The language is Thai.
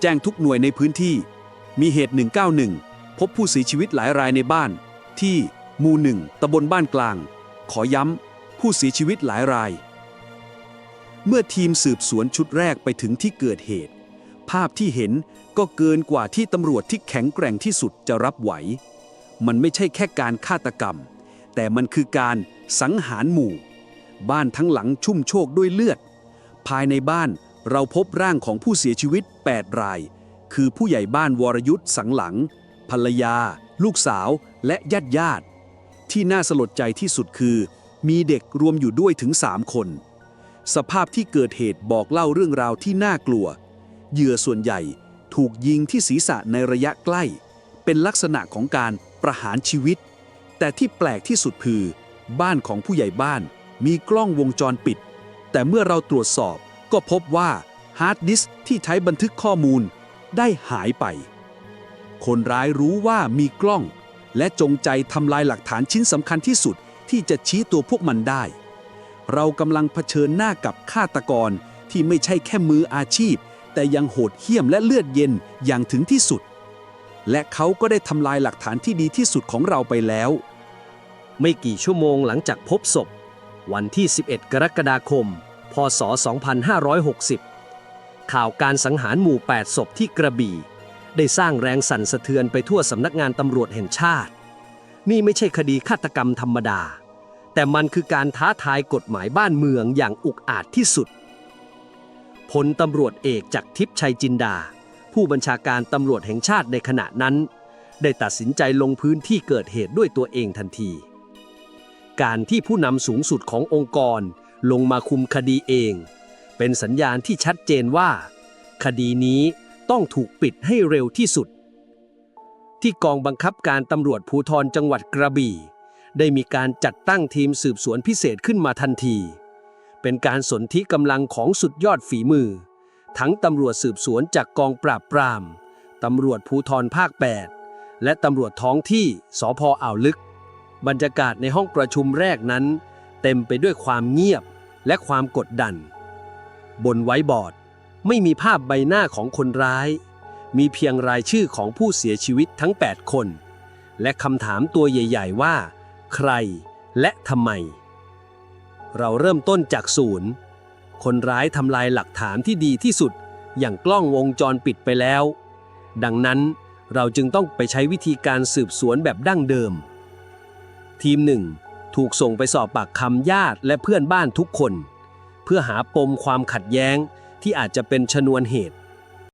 แจ้งทุกหน่วยในพื้นที่ มีเหตุ 191 พบผู้เสียชีวิตหลายรายในบ้าน ที่หมู่หนึ่งตำบลบ้านกลาง ขอย้ำ ผู้เสียชีวิตหลายราย เมื่อทีมสืบสวนชุดแรกไปถึงที่เกิดเหตุ ภาพที่เห็นก็เกินกว่าที่ตำรวจที่แข็งแกร่งที่สุดจะรับไหว มันไม่ใช่แค่การฆาตกรรม แต่มันคือการสังหารหมู่ บ้านทั้งหลังชุ่มโชกด้วยเลือด ภายในบ้าน เราพบร่างของผู้เสียชีวิต 8 ราย คือผู้ใหญ่บ้านวรยุทธ์สังหลัง ภรรยา ลูกสาว และญาติญาติ ที่น่าสลดใจที่สุดคือ มีเด็กรวมอยู่ด้วยถึง 3 คน สภาพที่เกิดเหตุบอกเล่าเรื่องราวที่น่ากลัว เหยื่อส่วนใหญ่ถูกยิงที่ศีรษะในระยะใกล้ เป็นลักษณะของการประหารชีวิต แต่ที่แปลกที่สุดคือ บ้านของผู้ใหญ่บ้านมีกล้องวงจรปิด แต่เมื่อเราตรวจสอบ ก็พบว่าฮาร์ดดิสก์ที่ใช้บันทึกข้อมูลได้หายไป คนร้ายรู้ว่ามีกล้อง และจงใจทำลายหลักฐานชิ้นสำคัญที่สุดที่จะชี้ตัวพวกมันได้ เรากำลังเผชิญหน้ากับฆาตกรที่ไม่ใช่แค่มืออาชีพ แต่ยังโหดเหี้ยมและเลือดเย็นอย่างถึงที่สุด และเขาก็ได้ทำลายหลักฐานที่ดีที่สุดของเราไปแล้ว ไม่กี่ชั่วโมงหลังจากพบศพ วันที่ 11 กรกฎาคม พศ 2560 ข่าวการสังหารหมู่ 8 ศพที่กระบี่ ได้สร้างแรงสั่นสะเทือนไปทั่วสำนักงานตำรวจแห่งชาติ นี่ไม่ใช่คดีฆาตกรรมธรรมดา แต่มันคือการท้าทายกฎหมายบ้านเมืองอย่างอุกอาจที่สุดพลตำรวจเอกจากทิพย์ชัยจินดา ผู้บัญชาการตำรวจแห่งชาติในขณะนั้น ได้ตัดสินใจลงพื้นที่เกิดเหตุด้วยตัวเองทันที การที่ผู้นำสูงสุดขององค์กร ลงมาคุมคดีเอง เป็นสัญญาณที่ชัดเจนว่า คดีนี้ต้องถูกปิดให้เร็วที่สุด ที่กองบังคับการตำรวจภูธรจังหวัดกระบี่ ได้มีการจัดตั้งทีมสืบสวนพิเศษขึ้นมาทันที เป็นการสนธิกำลังของสุดยอดฝีมือ ทั้งตำรวจสืบสวนจากกองปราบปรามตำรวจภูธรภาค 8 และตำรวจท้องที่สพอ่าวลึก บรรยากาศในห้องประชุมแรกนั้น เต็มไปด้วยความเงียบและความกดดัน บนไว้บอร์ดไม่มีภาพใบหน้าของคนร้าย มีเพียงรายชื่อของผู้เสียชีวิตทั้ง 8 คน และคำถามตัวใหญ่ ๆ ว่า ใครและทำไม เราเริ่มต้นจากศูนย์ คนร้ายทำลายหลักฐานที่ดีที่สุด อย่างกล้องวงจรปิดไปแล้ว ดังนั้นเราจึงต้องไปใช้วิธีการสืบสวนแบบดั้งเดิม ทีมหนึ่ง ถูกส่งไปสอบปากคำญาติและเพื่อนบ้านทุกคน เพื่อหาปมความขัดแย้งที่อาจจะเป็นชนวนเหตุ